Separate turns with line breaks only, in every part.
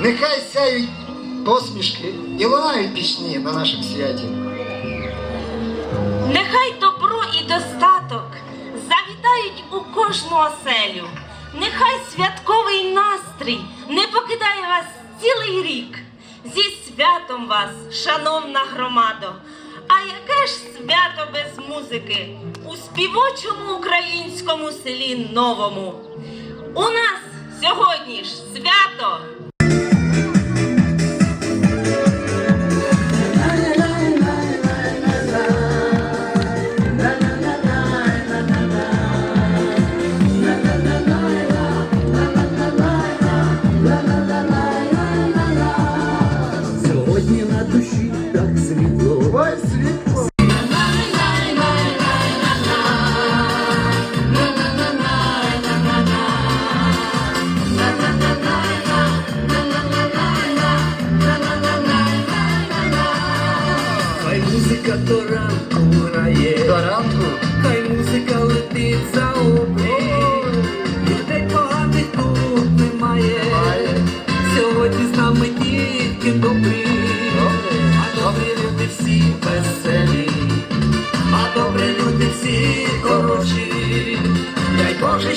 нехай сяють посмішки і лунають пісні на нашому святі.
Нехай добро і достаток завітають у кожну оселю. Нехай святковий настрій не покидає вас цілий рік. Зі святом вас, шановна громадо. А яке ж свято без музики у співочому українському селі Новому? У нас сьогодні ж свято.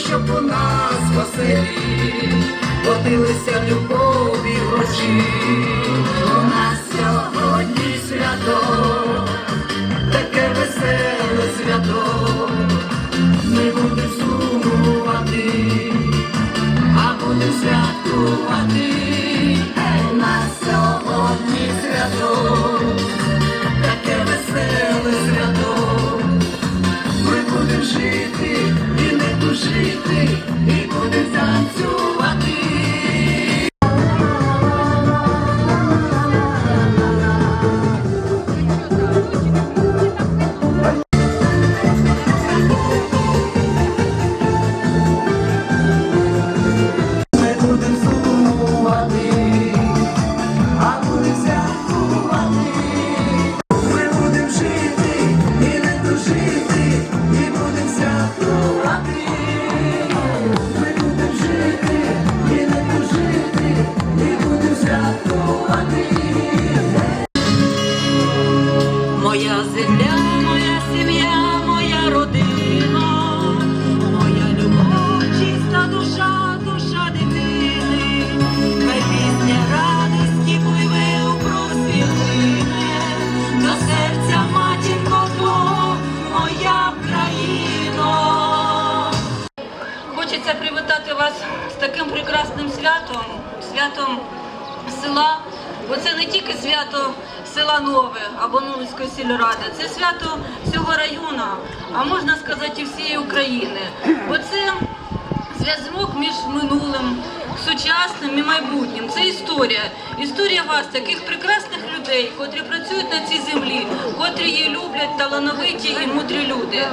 Щоб у нас в оселі водилися любові гроші. У нас сьогодні свято, таке веселе свято. Ми будемо сумувати, а будемо святкувати. Тужити, і
Хочеться привітати вас з таким прекрасним святом, святом села. Бо це не тільки свято села Нове або Новицької сільради, це свято всього району, а можна сказати і всієї України. Бо це зв'язок між минулим, сучасним і майбутнім. Це історія. Історія вас, таких прекрасних людей, котрі працюють на цій землі, котрі її люблять, талановиті і мудрі люди.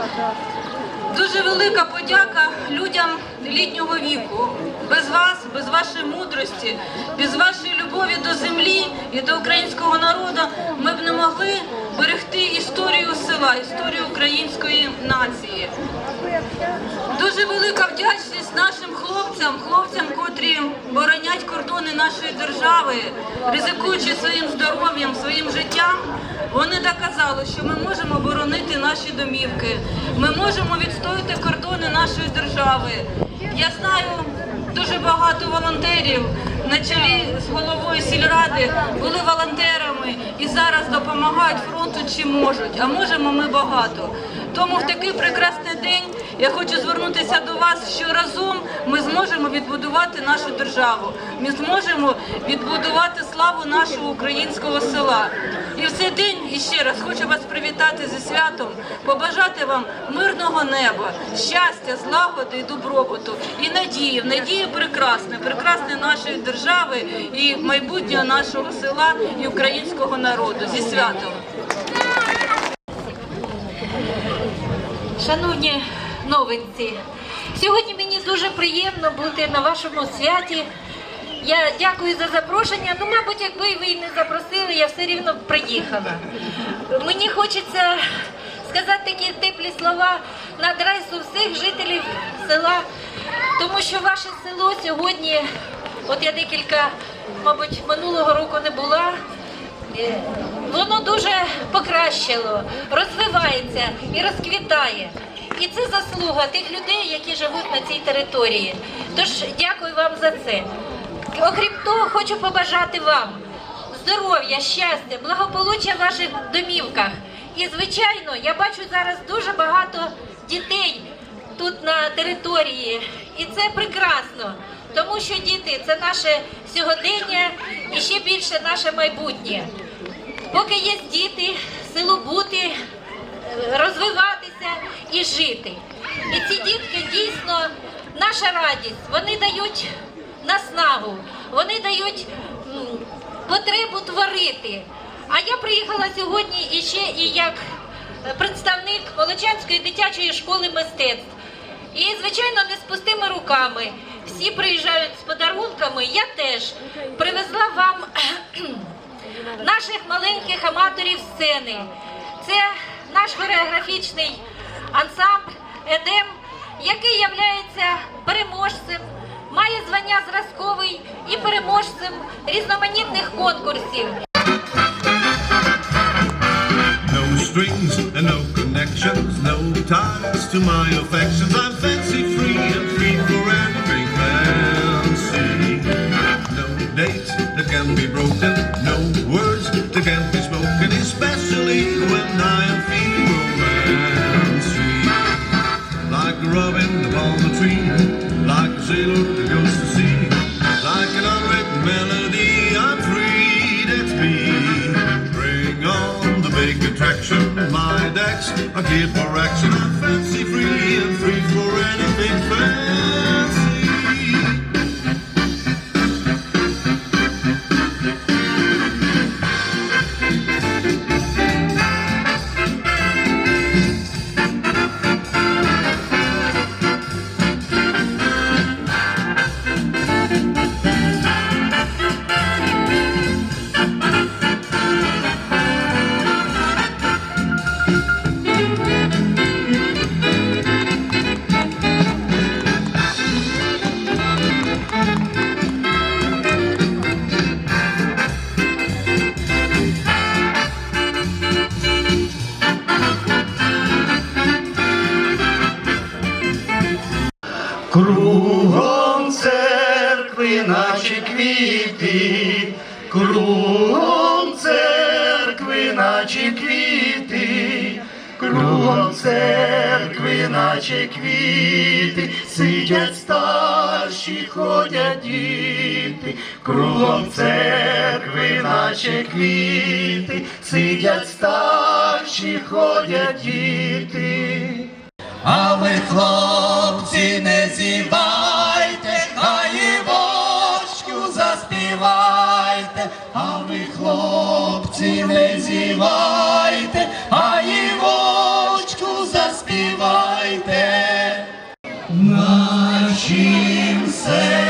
Дуже велика подяка людям літнього віку. Без вас, без вашої мудрості, без вашої любові до землі і до українського народу ми б не могли берегти історію села, історію української нації. Дуже велика вдячність нашим хлопцям, хлопцям, котрі боронять кордони нашої держави, ризикуючи своїм здоров'ям, своїм життям. Вони доказали, що ми можемо боронити наші домівки, ми можемо відстояти кордони нашої держави. Я знаю дуже багато волонтерів на чолі з головою сільради були волонтерами і зараз допомагають фронту чи можуть, а можемо ми багато. Тому в такий прекрасний день я хочу звернутися до вас, що разом ми зможемо відбудувати нашу державу. Ми зможемо відбудувати славу нашого українського села. І в цей день іще раз хочу вас привітати зі святом, побажати вам мирного неба, щастя, злагоди і добробуту, і надії, надії прекрасне, прекрасне нашої держави і майбутнього нашого села і українського народу. Зі святом. Шановні новинці, сьогодні мені дуже приємно бути на вашому святі. Я дякую за запрошення. Ну, мабуть, якби ви не запросили, я все рівно приїхала. Мені хочеться сказати такі теплі слова на адресу всіх жителів села, тому що ваше село сьогодні
От я декілька, мабуть, минулого року не була. Воно дуже покращило, розвивається і розквітає. І це заслуга тих людей, які живуть на цій території. Тож дякую вам за це. Окрім того, хочу побажати вам здоров'я, щастя, благополуччя в ваших домівках. І, звичайно, я бачу зараз дуже багато дітей тут на території, і це прекрасно, тому що діти це наше сьогодення і ще більше наше майбутнє. Поки є діти, силу бути, е, розвиватися і жити. І ці дітки дійсно наша радість. Вони дають наснагу, вони дають потребу творити. А я приїхала сьогодні іще і як е, представник Молочанської дитячої школи мистецтв. І, звичайно, не з пустими руками. Всі приїжджають з подарунками. Я теж привезла вам наших маленьких аматорів сцени. Це наш хореографічний ансамбль Едем, який являється переможцем, має звання зразковий і переможцем різноманітних конкурсів.
Strings and no connections, no ties to my affections. I'm fancy free and free sailor that goes to sea, like an unwritten melody, I'm free, that's me. Bring on the big attraction, my decks are geared for action. I'm fancy free and free for anything fancy.
Наче квіти, кругом церкви, наче квіти, сидять старші, ходять діти, кругом церкви, наче квіти, сидять старші, ходять діти. А ви, хлопці, не хлопці, не зівайте, а Євочку заспівайте. Нашим селі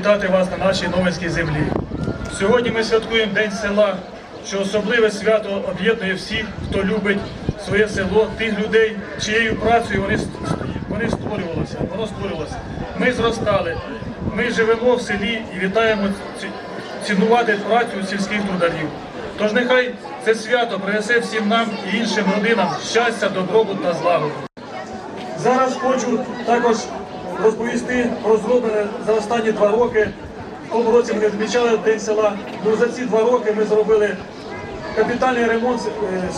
вітати вас на нашій Новинській землі. Сьогодні ми святкуємо День села, що особливе свято об'єднує всіх, хто любить своє село, тих людей, чиєю працею вони, вони створювалися, воно створювалося. Ми зростали, ми живемо в селі і вітаємо цінувати працю сільських трударів. Тож нехай це свято принесе всім нам і іншим родинам щастя, добробут та злагоду. Зараз хочу також розповісти про зроблене за останні два роки.
В тому році ми відмічали день села. Ну за ці два роки ми зробили капітальний ремонт е,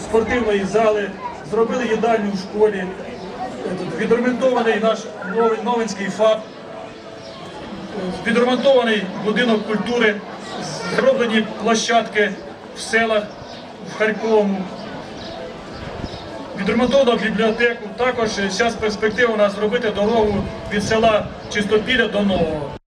спортивної зали, зробили їдальню в школі, відремонтований наш новинський фаб, відремонтований будинок культури, зроблені площадки в селах в Харковому. Відремонтовано бібліотеку. Також зараз перспектива у нас зробити дорогу від села Чистопіля до Нового.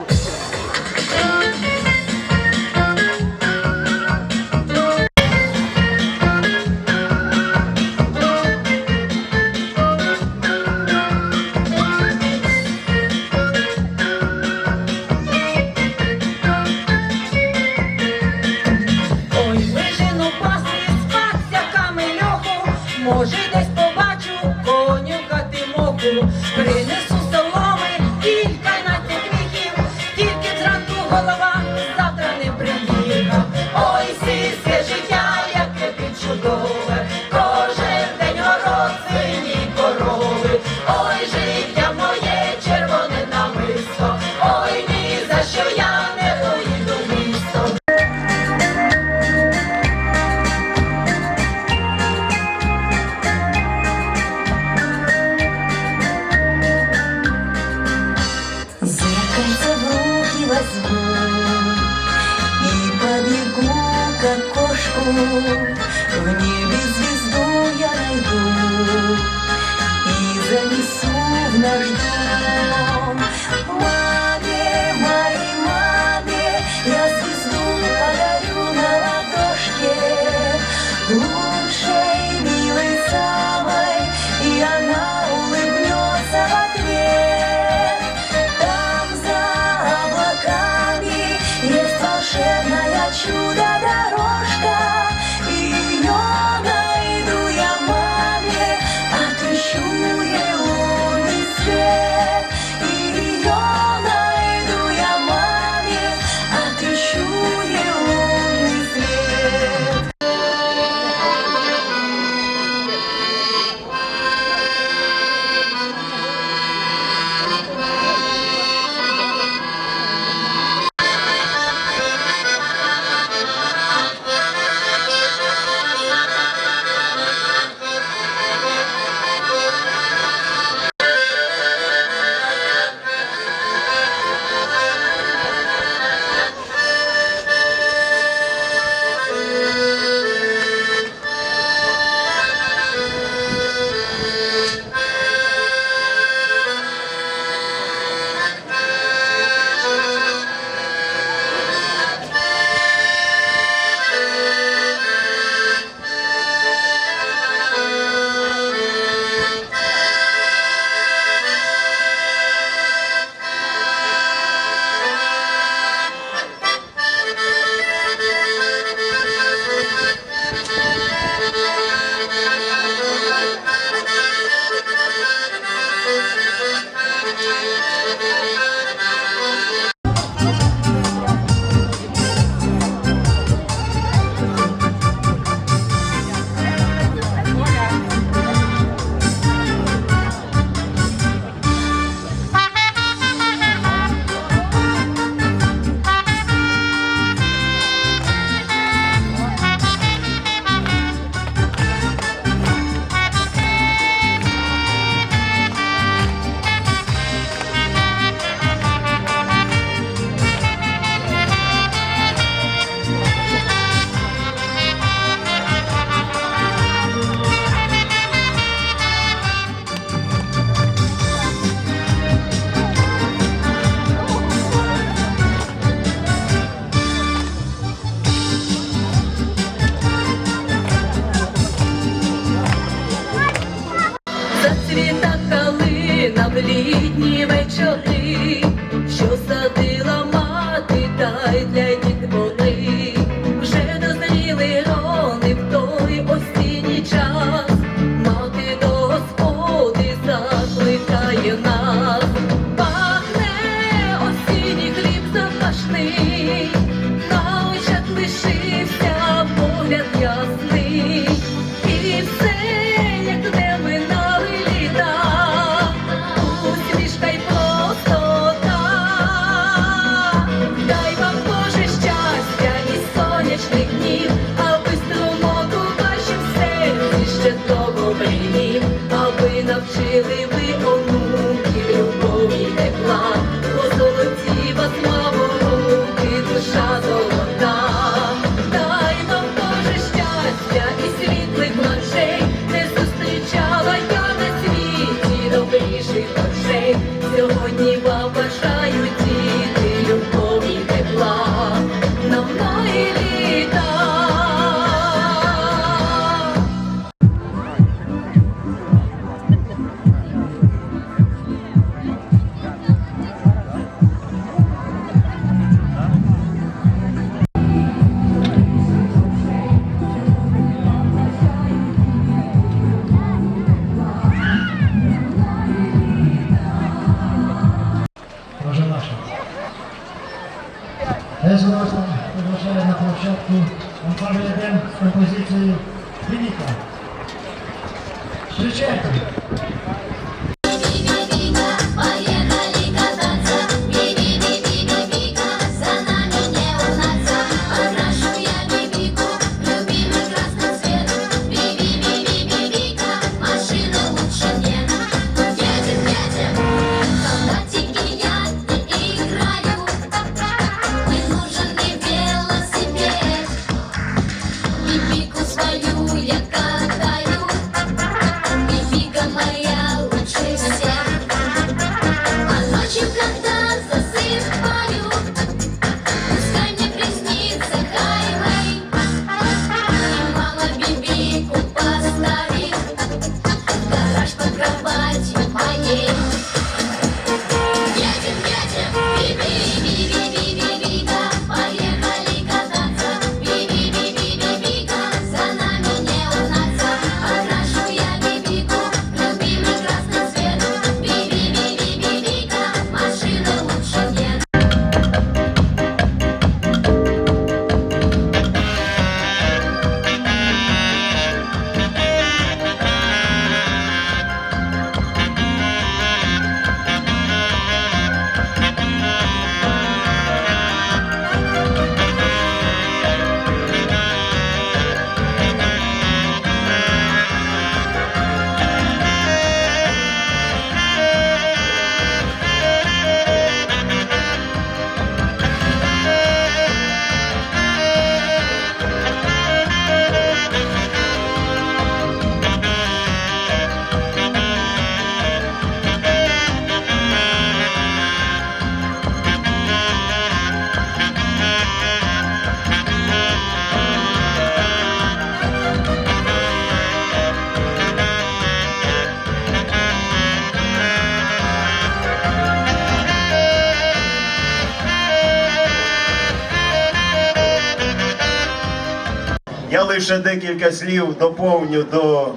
Лише декілька слів доповню до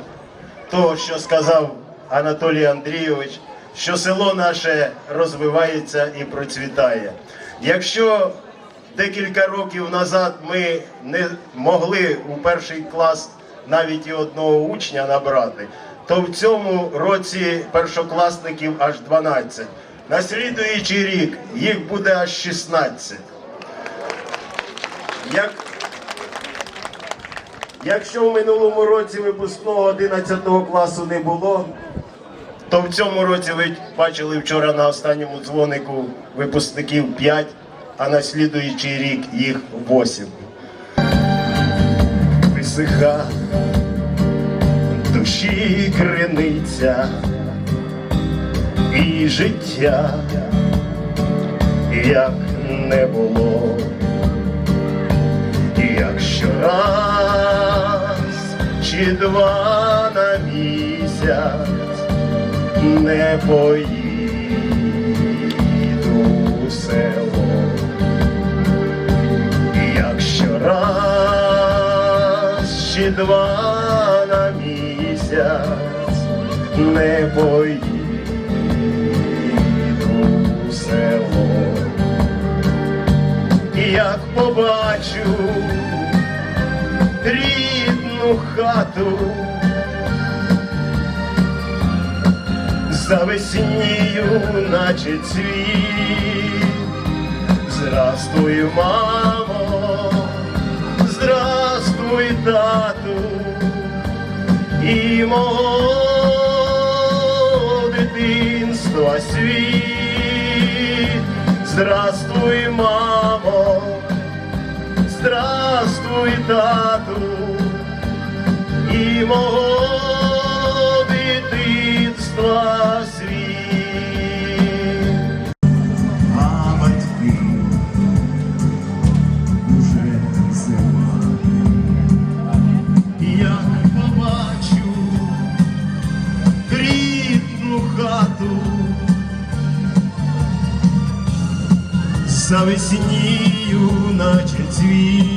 того, що сказав Анатолій Андрійович, що село наше розвивається і процвітає. Якщо декілька років назад ми не могли у перший клас навіть і одного учня набрати, то в цьому році першокласників аж 12. На слідуючий рік їх буде аж 16. Як Якщо в минулому році випускного 11 класу не було, то в цьому році ви бачили вчора на останньому дзвонику випускників 5, а на слідуючий рік їх 8. Висиха душі криниця і життя, як не було. Якщо раз чи два на місяць не поїду у село, якщо раз чи два на місяць не поїду у село. Як побачу рідну хату, завеснію, наче цвіт. Здравствуй, мамо, здравствуй, тату, і мого дитинства світ. Здравствуй, мамо, здравствуй, тату, і мого дитинства світ.
А батьки уже зима.
Як побачу рідну хату, завеснію, наче цвіт.